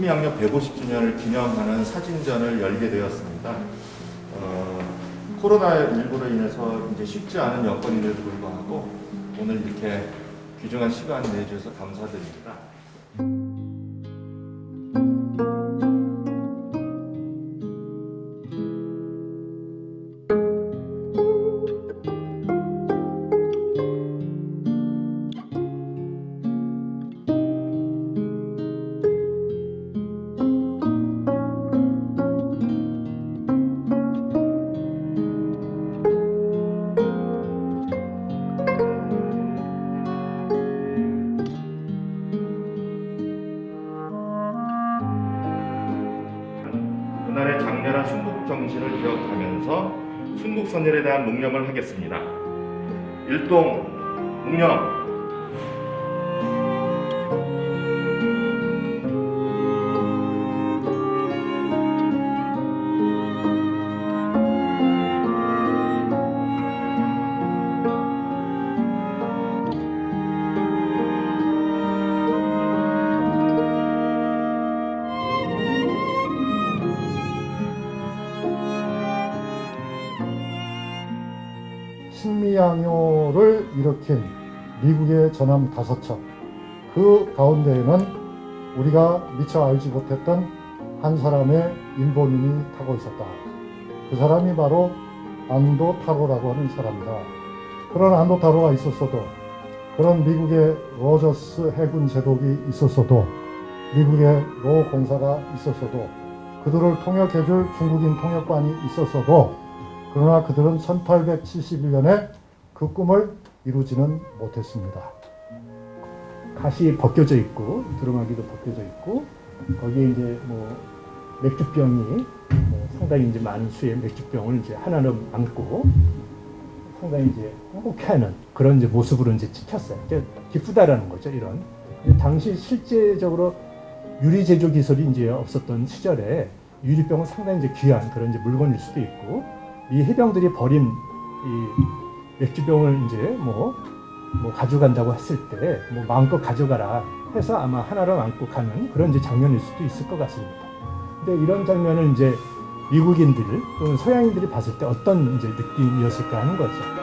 식민양력 150주년을 기념하는 사진전을 열게 되었습니다. 어, 코로나19로 인해서 이제 쉽지 않은 여건임에도 불구하고 오늘 이렇게 귀중한 시간 내주셔서 감사드립니다. 장렬한 순국 정신을 기억하면서 순국 선열에 대한 묵념을 하겠습니다. 일동 묵념. 신미양요를 일으킨 미국의 전함 다섯 척. 그 가운데에는 우리가 미처 알지 못했던 한 사람의 일본인이 타고 있었다. 그 사람이 바로 안도 타로라고 하는 사람이다. 그런 안도 타로가 있었어도 그런 미국의 로저스 해군 제독이 있었어도 미국의 로 공사가 있었어도 그들을 통역해줄 중국인 통역관이 있었어도 그러나 그들은 1871년에 그 꿈을 이루지는 못했습니다. 갓이 벗겨져 있고 두루마기도 벗겨져 있고 거기에 이제 뭐 맥주병이 뭐 상당히 이제 많은 수의 맥주병을 이제 하나로 안고 상당히 이제 행복해하는 그런 이제 모습으로 이제 찍혔어요. 기쁘다라는 거죠. 이런 당시 실제적으로 유리 제조 기술이 이제 없었던 시절에 유리병은 상당히 이제 귀한 그런 이제 물건일 수도 있고 이 해병들이 버린 이 맥주병을 이제 뭐, 뭐 가져간다고 했을 때 뭐 마음껏 가져가라 해서 아마 하나로 안고 가는 그런 이제 장면일 수도 있을 것 같습니다. 근데 이런 장면을 이제 미국인들 또는 서양인들이 봤을 때 어떤 이제 느낌이었을까 하는 거죠.